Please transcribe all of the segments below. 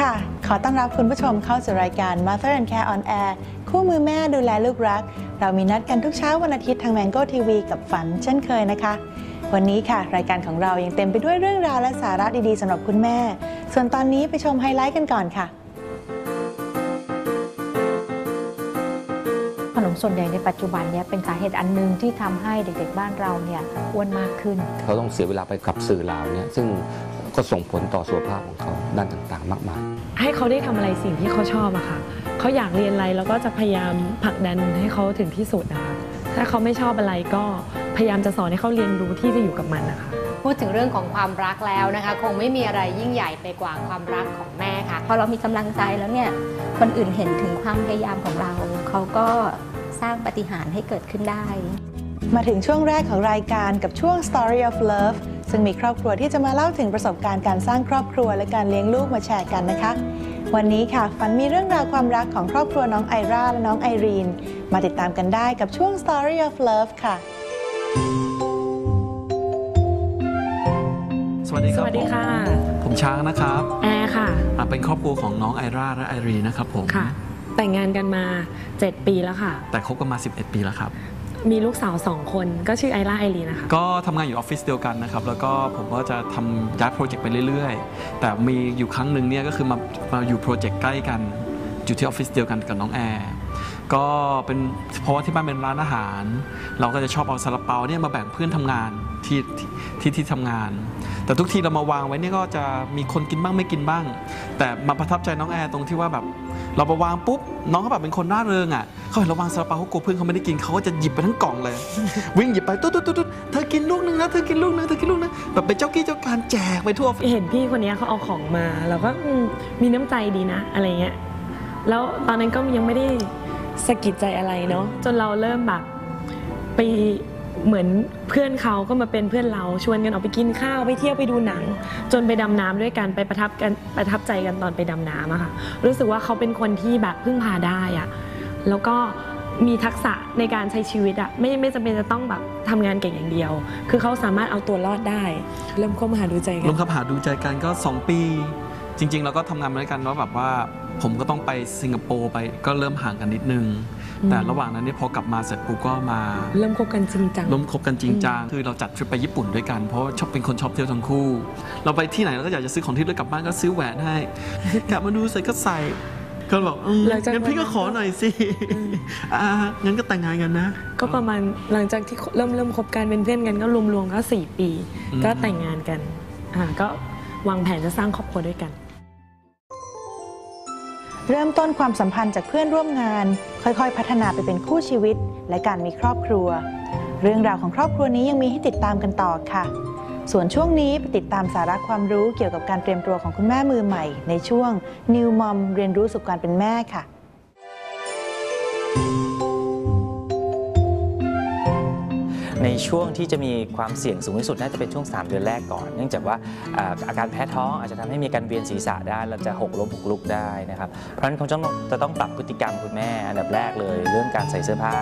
ค่ะ ขอต้อนรับคุณผู้ชมเข้าสู่รายการ Mother and Care on Air คู่มือแม่ดูแลลูกรัก เรามีนัดกันทุกเช้าวันอาทิตย์ทาง Mango TV กับฝันเช่นเคยนะคะ วันนี้ค่ะ รายการของเรายังเต็มไปด้วยเรื่องราวและสาระดีๆสำหรับคุณแม่ ส่วนตอนนี้ไปชมไฮไลท์กันก่อนค่ะ ขนมส่วนใหญ่ในปัจจุบันเนี่ยเป็นสาเหตุอันหนึ่งที่ทำให้เด็กๆบ้านเราเนี่ยอ้วนมากขึ้น เขาต้องเสียเวลาไปกับสื่อเหล่านี้ซึ่ง ก็ส่งผลต่อสุขภาพของเขาด้านต่างๆ มากมาย ให้เขาได้ทำอะไรสิ่งที่เขาชอบอะค่ะเขาอยากเรียนอะไรเราก็จะพยายามผลักดันให้เขาถึงที่สุดนะคะถ้าเขาไม่ชอบอะไรก็พยายามจะสอนให้เขาเรียนรู้ที่จะอยู่กับมันนะคะพูดถึงเรื่องของความรักแล้วนะคะ คงไม่มีอะไรยิ่งใหญ่ไปกว่าความรักของแม่ค่ะพอเรามีกำลังใจแล้วเนี่ยคนอื่นเห็นถึงความพยายามของเรา เขาก็สร้างปาฏิหารย์ให้เกิดขึ้นได้ มาถึงช่วงแรกของรายการกับช่วง Story of Love ซึ่งมีครอบครัวที่จะมาเล่าถึงประสบการณ์การสร้างครอบครัวและการเลี้ยงลูกมาแชร์กันนะคะ วันนี้ค่ะฝันมีเรื่องราวความรักของครอบครัวน้องไอราและน้องไอรีน มาติดตามกันได้กับช่วง Story of Love ค่ะ สวัสดีครับสวัสดีค่ะ ผมผมช้างนะครับแอร์ค่ะ อ่าเป็นครอบครัวของน้องไอราและไอรีนะครับผม ค่ะ แต่งงานกันมา 7 ปีแล้วค่ะ แต่คบกันมา 11 ปีแล้วครับ มีลูกสาว2คนก็ชื่อไอร่าไอรีนะคะ ก็ทำงานอยู่ออฟฟิศเดียวกันนะครับ แล้วก็ผมก็จะทำย้ายโปรเจกต์ไปเรื่อยๆ แต่มีอยู่ครั้งหนึ่งเนี่ยก็คือมามาอยู่โปรเจกต์ใกล้กัน อยู่ที่ออฟฟิศเดียวกันกับน้องแอร์ก็เป็นเพราะว่าที่บ้านเป็นร้านอาหาร เราก็จะชอบเอาซาลาเปาเนี่ยมาแบ่งเพื่อนทำงานที่ที่ที่ที่ทำงาน แต่ทุกทีเรามาวางไว้เนี่ยก็จะมีคนกินบ้างไม่กินบ้าง แต่มาประทับใจน้องแอร์ตรงที่ว่าแบบ เราไปวางปุ๊บน้องเขาแบบเป็นคนร่าเริงอะเขาเห็นเราวางซาลาเปาเขากลัวเพื่อนเขาไม่ได้กินเขาก็จะหยิบไปทั้งกล่องเลย วิ่งหยิบไปตุ๊ดตุ๊ดตุ๊ดตุ๊ดเธอกินลูกนึงนะเธอกินลูกนึงเธอกินลูกนึงแบบเป็นเจ้ากี้เจ้าการแจกไปทั่วเห็นพี่คนนี้เขาเอาของมาเราก็อืมมีน้ำใจดีนะ อะไรเงี้ยแล้วตอนนั้นก็ยังไม่ได้สะกิดใจอะไรเนาะจนเราเริ่มแบบไป เหมือนเพื่อนเขาก็มาเป็นเพื่อนเราชวนกันออกไปกินข้าวไปเที่ยวไปดูหนัง จนไปดำน้ำด้วยกันไปประทับกันประทับใจกันตอนไปดำน้ำอะค่ะรู้สึกว่าเขาเป็นคนที่แบบพึ่งพาได้อะแล้วก็มีทักษะในการใช้ชีวิตอะไม่ไม่จำเป็นจะต้องแบบทำงานเก่งอย่างเดียว คือเขาสามารถเอาตัวรอดได้ เริ่มคบหาดูใจกัลนงคบหาดูใจกันก็ 2 ปี จริง ๆ เราก็ทำงานมาด้วยกันว่าแบบว่าผมก็ต้องไปสิงคโปร์ไปก็เริ่มห่างกันนิดนึง แต่ระหว่างนั้นเนี่ยพอกลับมาเสร็จปุ๊บก็มาเริ่มคบกันจริงจังล้มคบกันจริงจังคือเราจัดทริปไปญี่ปุ่นด้วยกันเพราะว่าชอบเป็นคนชอบเที่ยวทั้งคู่ เราไปที่ไหนเราก็อยากจะซื้อของที่ระลึกกลับบ้านก็ซื้อแหวนให้กลับมาดูใส่ก็ใส่ก็บอกอืมหลังจากงั้นพี่ก็ขอหน่อยสิอ่างั้นก็แต่งงานกันนะ ก็ประมาณหลังจากที่เริ่มเริ่มคบกันเป็นเพื่อนกันก็รวมๆก็สี่ปีอืมก็แต่งงานกันอ่าก็วางแผนจะสร้างครอบครัวด้วยกัน เริ่มต้นความสัมพันธ์จากเพื่อนร่วมงาน ค่อยๆ พัฒนาไปเป็นคู่ชีวิต และการมีครอบครัว เรื่องราวของครอบครัวนี้ยังมีให้ติดตามกันต่อค่ะ ส่วนช่วงนี้ไปติดตามสาระความรู้เกี่ยวกับการเตรียมตัวของคุณแม่มือใหม่ ในช่วง New Mom เรียนรู้สู่การเป็นแม่ค่ะ ในช่วงที่จะมีความเสี่ยงสูงที่สุดน่าจะเป็นช่วง 3 เดือนแรกก่อน เนื่องจากว่าอาการแพ้ท้องอาจจะทำให้มีการเวียนศีรษะได้เราจะหกล้มหกลุกได้นะครับเพราะฉะนั้นคงจะต้องปรับพฤติกรรมคุณแม่อันดับแรกเลย เรื่องการใส่เสื้อผ้า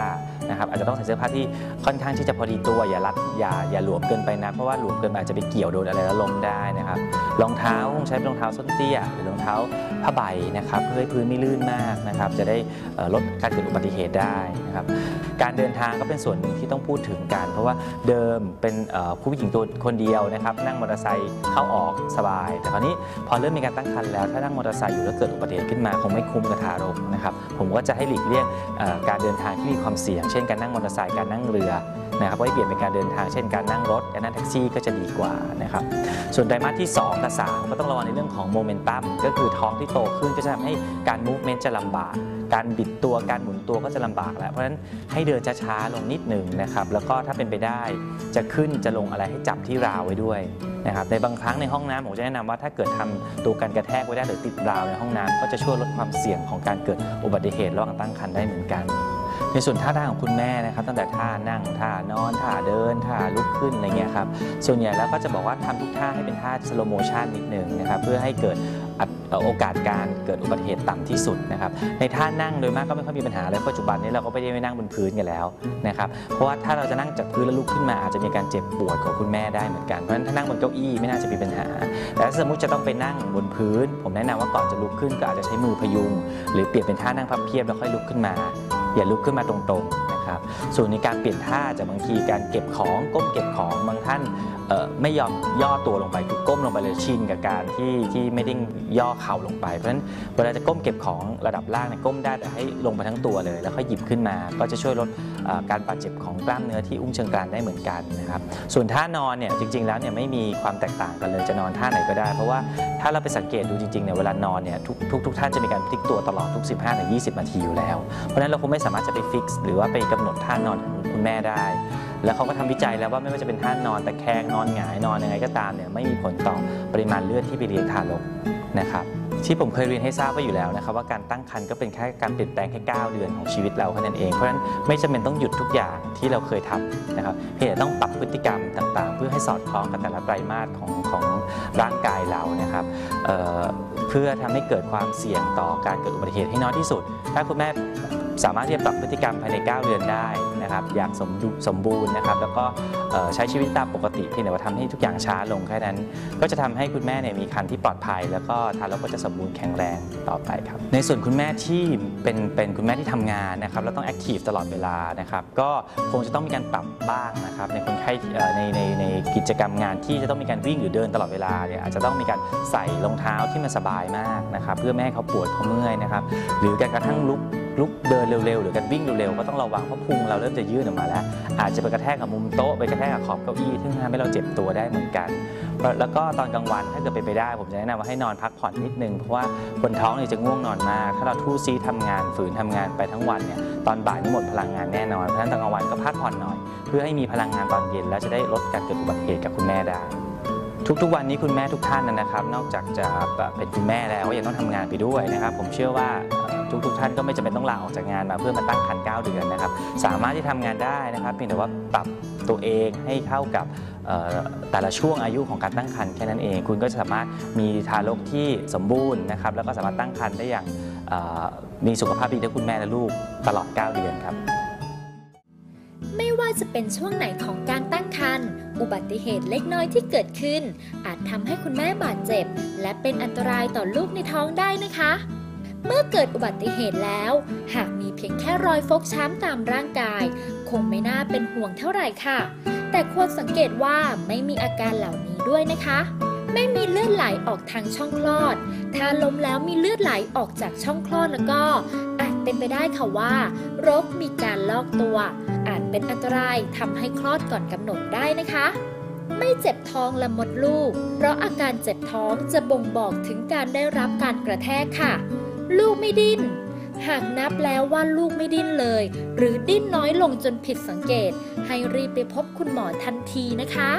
นะครับอาจจะต้องใส่เสื้อผ้าที่ค่อนข้างที่จะพอดีตัวอย่ารัดอย่าอย่าหลวมเกินไปนะเพราะว่าหลวมเกินไปอาจจะไปเกี่ยวโดนอะไรแล้วล้มได้นะครับรองเท้าคงใช้รองเท้าส้นเตี้ยหรือรองเท้าผ้าใบนะครับเพื่อให้พื้นไม่ลื่นมากนะครับจะได้ลดการเกิดอุบัติเหตุได้นะครับการเดินทางก็เป็นส่วนหนึ่งที่ต้องพูดถึงกันเพราะว่าเดิมเป็นผู้หญิงตัวคนเดียวนะครับนั่งมอเตอร์ไซค์เข้าออกสบาย แต่คราวนี้พอเริ่มมีการตั้งครรภ์แล้วถ้านั่งมอเตอร์ไซค์อยู่แล้วเกิดอุบัติเหตุขึ้นมาคงไม่คุ้มกับทารกนะครับผมก็จะให้หลีกเลี่ยงการเดินทางที่มีความเสี่ยง เช่นการนั่งมอเตอร์ไซค์การนั่งเรือนะครับก็ให้เปลี่ยนเป็นการเดินทางเช่นการนั่งรถการนั่งแท็กซี่ก็จะดีกว่านะครับส่วนไตรมาสที่ 2 กับ 3 ก็ต้องระวังในเรื่องของโมเมนตัมก็คือท้องที่โตขึ้นก็จะทำให้การมูฟเมนต์จะลำบาก การบิดตัวการหมุนตัวก็จะลำบากแล้ว เพราะฉะนั้นให้เดินช้าๆลงนิดหนึ่งนะครับแล้วก็ถ้าเป็นไปได้จะขึ้นจะลงอะไรให้จับที่ราวไว้ด้วยนะครับในบางครั้งในห้องน้ำผมจะแนะนำว่าถ้าเกิดทำตัวกันกระแทกไว้ได้หรือติดราวในห้องน้ำก็จะช่วยลดความเสี่ยงของการเกิดอุบัติเหตุระหว่างตั้งครรภ์ได้เหมือนกันในส่วนท่าทางของคุณแม่นะครับ ตั้งแต่ท่านั่งท่านอนท่าเดินท่าลุกขึ้นอะไรเงี้ยครับส่วนใหญ่แล้วก็จะบอกว่าทำทุกท่าให้เป็นท่าสโลโมชันนิดหนึ่งนะครับเพื่อให้เกิด โอกาสการเกิดอุบัติเหตุต่ำที่สุดนะครับในท่านั่งโดยมากก็ไม่ค่อยมีปัญหาเลยปัจจุบันนี้เราก็ไม่ได้ไม่นั่งบนพื้นกันแล้วนะครับเพราะว่าถ้าเราจะนั่งจากพื้นแล้วลุกขึ้นมาอาจจะมีการเจ็บปวดของคุณแม่ได้เหมือนกันเพราะฉะนั้นถ้านั่งบนเก้าอี้ไม่น่าจะมีปัญหา แต่ถ้าสมมติจะต้องไปนั่งบนพื้น ผมแนะนำว่าก่อนจะลุกขึ้นก็อาจจะใช้มือพยุงหรือเปลี่ยนเป็นท่านั่งพับเพียบแล้วค่อยลุกขึ้นมา อย่าลุกขึ้นมาตรงๆ นะครับส่วนในการเปลี่ยนท่าจากบางทีการเก็บของก้มเก็บของบางท่านไม่ยอมย่อตัวลงไปคือก้มลงไปเลยชินกับการที่ที่ไม่ได้ย่อเข่าลงไป เพราะฉะนั้นเวลาจะก้มเก็บของระดับล่างเนี่ยก้มได้แต่ให้ลงไปทั้งตัวเลย แล้วค่อยหยิบขึ้นมาก็จะช่วยลดการบาดเจ็บของกล้ามเนื้อที่อุ้งเชิงกรานได้เหมือนกันนะครับส่วนท่านอนเนี่ยจริง ๆ แล้วเนี่ยไม่มีความแตกต่างกันเลยจะนอนท่าไหนก็ได้ เพราะว่าถ้าเราไปสังเกตดูจริงๆเนี่ยเวลานอนเนี่ยทุกทุกทุกท่านจะมีการพลิกตัวตลอดทุก 15-20 นาทีอยู่แล้ว เพราะฉะนั้นเราคงไม่สามารถจะไปฟิกซ์หรือว่าไปกำหนดท่านอนของคุณแม่ได้ แล้วเขาก็ทำวิจัยแล้วว่าไม่ว่าจะเป็นท่านอนตะแคงนอนหงายนอนยังไงก็ตามเนี่ยไม่มีผลต่อปริมาณเลือดที่ไปเลี้ยงทารกนะครับ ที่ผมเคยเรียนให้ทราบไว้อยู่แล้วนะครับว่าการตั้งครรภ์ก็เป็นแค่การเปลี่ยนแปลงแค่ 9 เดือนของชีวิตเราแค่นั้นเอง เพราะฉะนั้นไม่จำเป็นต้องหยุดทุกอย่างที่เราเคยทำนะครับเพียงแต่ต้องปรับพฤติกรรมต่างๆ เพื่อให้สอดคล้องกับแต่ละไตรมาสของของร่างกายเรานะครับเเพื่อทำให้เกิดความเสี่ยงต่อการเกิดอุบัติเหตุให้น้อยที่สุด ถ้าคุณแม่สามารถที่จะปรับพฤติกรรมภายใน 9 เดือนได้ นะครับอย่างสมสมบูรณ์นะครับแล้วก็ใช้ชีวิตตามปกติเพียงแต่ว่าทำให้ทุกอย่างช้าลงแค่นั้น ก็จะทำให้คุณแม่เนี่ยมีครรภ์ที่ปลอดภัย แล้วก็ทารกก็จะสมบูรณ์แข็งแรงต่อไปครับในส่วนคุณแม่ที่เป็นเป็นคุณแม่ที่ทำงานนะครับแล้วต้องแอคทีฟตลอดเวลานะครับก็คงจะต้องมีการปรับบ้างนะครับในคนไข้ในในในกิจกรรมงานที่จะต้องมีการวิ่งหรือเดินตลอดเวลาเนี่ยอาจจะต้องมีการใส่รองเท้าที่มันสบายมากนะครับเพื่อไม่ให้เขาปวดเขาเมื่อยนะครับหรือการกระทั่งลุก ลุกเดินเร็วๆ หรือการวิ่งเร็วๆ ก็ต้องระวังเพราะพุงเราเริ่มจะยื่นออกมาแล้ว อาจจะไปกระแทกกับมุมโต๊ะไปกระแทกกับขอบเก้าอี้ซึ่งทำให้เราเจ็บตัวได้เหมือนกัน แล้วก็ตอนกลางวันถ้าเกิดไปนไปได้ ผมจะแนะนำว่าให้นอนพักผ่อนนิดนึงเพราะว่าคนท้องเนี่ยจะง่วงนอนมาก ถ้าเราทู่ซีทำงานฝืนทำงานไปทั้งวันเนี่ยตอนบ่ายนี่หมดพลังงานแน่นอนเพราะฉะนั้นตอนกลางวันก็พักผ่อนหน่อย เพื่อให้มีพลังงานตอนเย็น แล้วจะได้ลดการเกิดอุบัติเหตุกับคุณแม่ได้ทุกๆวันนี้คุณแม่ทุกท่านนะครับ นอกจากจะเป็นคุณแม่แล้วก็ยังต้องทำงานไปด้วยนะครับ ผมเชื่อว่า ทุกๆท่านก็ไม่จำเป็นต้องลาออกจากงานมาเพื่อมาตั้งครรภ์9เดือนนะครับ สามารถที่ทำงานได้นะครับเพียงแต่ว่าปรับตัวเองให้เข้ากับแต่ละช่วงอายุของการตั้งครรภ์แค่นั้นเอง คุณก็จะสามารถมีทารกที่สมบูรณ์นะครับแล้วก็สามารถตั้งครรภ์ได้อย่างมีสุขภาพดีทั้งคุณแม่และลูกตลอด 9 เดือนครับ ไม่ว่าจะเป็นช่วงไหนของการตั้งครรภ์อุบัติเหตุเล็กน้อยที่เกิดขึ้น อาจทำให้คุณแม่บาดเจ็บ และเป็นอันตรายต่อลูกในท้องได้นะคะ เมื่อเกิดอุบัติเหตุแล้ว หากมีเพียงแค่รอยฟกช้ำตามร่างกาย คงไม่น่าเป็นห่วงเท่าไหร่ค่ะ แต่ควรสังเกตว่าไม่มีอาการเหล่านี้ด้วยนะคะ ไม่มีเลือดไหลออกทางช่องคลอด ถ้าล้มแล้วมีเลือดไหลออกจากช่องคลอดแล้วก็ อาจเป็นไปได้ค่ะว่ารกมีการลอกตัว อาจเป็นอันตรายทำให้คลอดก่อนกำหนดได้นะคะไม่เจ็บท้องและมดลูก เพราะอาการเจ็บท้องจะบ่งบอกถึงการได้รับการกระแทกค่ะ ลูกไม่ดิ้น หากนับแล้วว่าลูกไม่ดิ้นเลย หรือดิ้นน้อยลงจนผิดสังเกต ให้รีบไปพบคุณหมอทันทีนะคะ